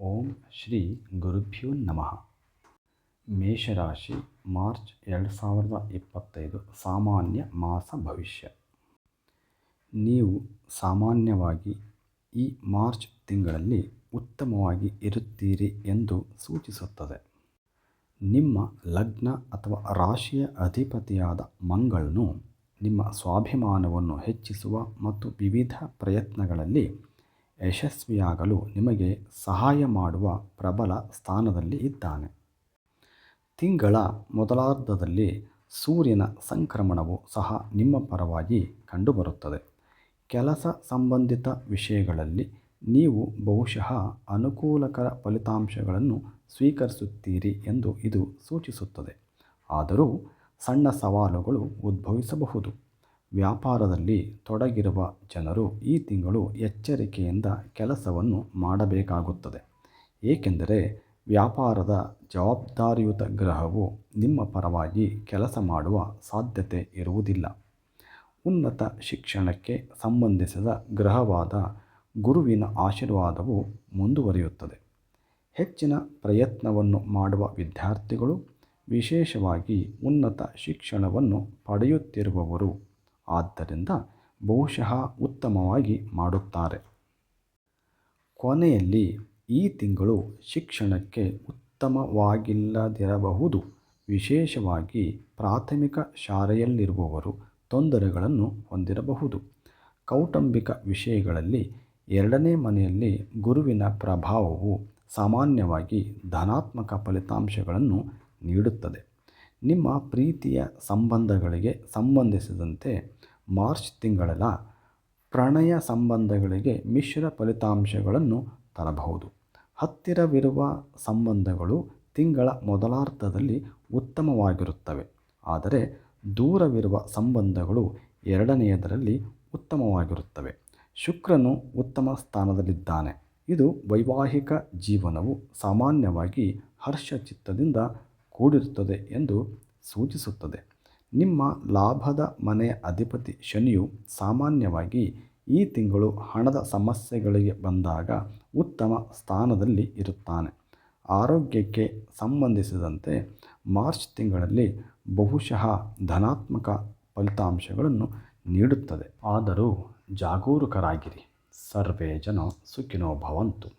ಓಂ ಶ್ರೀ ಗುರುಭ್ಯೋ ನಮಃ. ಮೇಷರಾಶಿ, ಮಾರ್ಚ್ ಎರಡು ಸಾವಿರದ ಇಪ್ಪತ್ತೈದು ಸಾಮಾನ್ಯ ಮಾಸ ಭವಿಷ್ಯ. ನೀವು ಸಾಮಾನ್ಯವಾಗಿ ಈ ಮಾರ್ಚ್ ತಿಂಗಳಲ್ಲಿ ಉತ್ತಮವಾಗಿ ಇರುತ್ತೀರಿ ಎಂದು ಸೂಚಿಸುತ್ತದೆ. ನಿಮ್ಮ ಲಗ್ನ ಅಥವಾ ರಾಶಿಯ ಅಧಿಪತಿಯಾದ ಮಂಗಳನು ನಿಮ್ಮ ಸ್ವಾಭಿಮಾನವನ್ನು ಹೆಚ್ಚಿಸುವ ಮತ್ತು ವಿವಿಧ ಪ್ರಯತ್ನಗಳಲ್ಲಿ ಯಶಸ್ವಿಯಾಗಲು ನಿಮಗೆ ಸಹಾಯ ಮಾಡುವ ಪ್ರಬಲ ಸ್ಥಾನದಲ್ಲಿ ಇದ್ದಾನೆ. ತಿಂಗಳ ಮೊದಲಾರ್ಧದಲ್ಲಿ ಸೂರ್ಯನ ಸಂಕ್ರಮಣವು ಸಹ ನಿಮ್ಮ ಪರವಾಗಿ ಕಂಡುಬರುತ್ತದೆ. ಕೆಲಸ ಸಂಬಂಧಿತ ವಿಷಯಗಳಲ್ಲಿ ನೀವು ಬಹುಶಃ ಅನುಕೂಲಕರ ಫಲಿತಾಂಶಗಳನ್ನು ಸ್ವೀಕರಿಸುತ್ತೀರಿ ಎಂದು ಇದು ಸೂಚಿಸುತ್ತದೆ. ಆದರೂ ಸಣ್ಣ ಸವಾಲುಗಳು ಉದ್ಭವಿಸಬಹುದು. ವ್ಯಾಪಾರದಲ್ಲಿ ತೊಡಗಿರುವ ಜನರು ಈ ತಿಂಗಳು ಎಚ್ಚರಿಕೆಯಿಂದ ಕೆಲಸವನ್ನು ಮಾಡಬೇಕಾಗುತ್ತದೆ. ಏಕೆಂದರೆ ವ್ಯಾಪಾರದ ಜವಾಬ್ದಾರಿಯುತ ಗ್ರಹವು ನಿಮ್ಮ ಪರವಾಗಿ ಕೆಲಸ ಮಾಡುವ ಸಾಧ್ಯತೆ ಇರುವುದಿಲ್ಲ. ಉನ್ನತ ಶಿಕ್ಷಣಕ್ಕೆ ಸಂಬಂಧಿಸಿದ ಗ್ರಹವಾದ ಗುರುವಿನ ಆಶೀರ್ವಾದವು ಮುಂದುವರಿಯುತ್ತದೆ. ಹೆಚ್ಚಿನ ಪ್ರಯತ್ನವನ್ನು ಮಾಡುವ ವಿದ್ಯಾರ್ಥಿಗಳು ವಿಶೇಷವಾಗಿ ಉನ್ನತ ಶಿಕ್ಷಣವನ್ನು ಪಡೆಯುತ್ತಿರುವವರು ಆದ್ದರಿಂದ ಬಹುಶಃ ಉತ್ತಮವಾಗಿ ಮಾಡುತ್ತಾರೆ. ಕೊನೆಯಲ್ಲಿ ಈ ತಿಂಗಳು ಶಿಕ್ಷಣಕ್ಕೆ ಉತ್ತಮವಾಗಿಲ್ಲದಿರಬಹುದು. ವಿಶೇಷವಾಗಿ ಪ್ರಾಥಮಿಕ ಶಾಲೆಯಲ್ಲಿರುವವರು ತೊಂದರೆಗಳನ್ನು ಹೊಂದಿರಬಹುದು. ಕೌಟುಂಬಿಕ ವಿಷಯಗಳಲ್ಲಿ ಎರಡನೇ ಮನೆಯಲ್ಲಿ ಗುರುವಿನ ಪ್ರಭಾವವು ಸಾಮಾನ್ಯವಾಗಿ ಧನಾತ್ಮಕ ಫಲಿತಾಂಶಗಳನ್ನು ನೀಡುತ್ತದೆ. ನಿಮ್ಮ ಪ್ರೀತಿಯ ಸಂಬಂಧಗಳಿಗೆ ಸಂಬಂಧಿಸಿದಂತೆ ಮಾರ್ಚ್ ತಿಂಗಳ ಪ್ರಣಯ ಸಂಬಂಧಗಳಿಗೆ ಮಿಶ್ರ ಫಲಿತಾಂಶಗಳನ್ನು ತರಬಹುದು. ಹತ್ತಿರವಿರುವ ಸಂಬಂಧಗಳು ತಿಂಗಳ ಮೊದಲಾರ್ಧದಲ್ಲಿ ಉತ್ತಮವಾಗಿರುತ್ತವೆ, ಆದರೆ ದೂರವಿರುವ ಸಂಬಂಧಗಳು ಎರಡನೆಯದರಲ್ಲಿ ಉತ್ತಮವಾಗಿರುತ್ತವೆ. ಶುಕ್ರನು ಉತ್ತಮ ಸ್ಥಾನದಲ್ಲಿದ್ದಾನೆ. ಇದು ವೈವಾಹಿಕ ಜೀವನವು ಸಾಮಾನ್ಯವಾಗಿ ಹರ್ಷಚಿತ್ತದಿಂದ ಕೂಡಿರುತ್ತದೆ ಎಂದು ಸೂಚಿಸುತ್ತದೆ. ನಿಮ್ಮ ಲಾಭದ ಮನೆಯ ಅಧಿಪತಿ ಶನಿಯು ಸಾಮಾನ್ಯವಾಗಿ ಈ ತಿಂಗಳು ಹಣದ ಸಮಸ್ಯೆಗಳಿಗೆ ಬಂದಾಗ ಉತ್ತಮ ಸ್ಥಾನದಲ್ಲಿ ಇರುತ್ತಾನೆ. ಆರೋಗ್ಯಕ್ಕೆ ಸಂಬಂಧಿಸಿದಂತೆ ಮಾರ್ಚ್ ತಿಂಗಳಲ್ಲಿ ಬಹುಶಃ ಧನಾತ್ಮಕ ಫಲಿತಾಂಶಗಳನ್ನು ನೀಡುತ್ತದೆ. ಆದರೂ ಜಾಗರೂಕರಾಗಿರಿ. ಸರ್ವೇ ಜನ ಸುಖಿನೋ ಭವಂತು.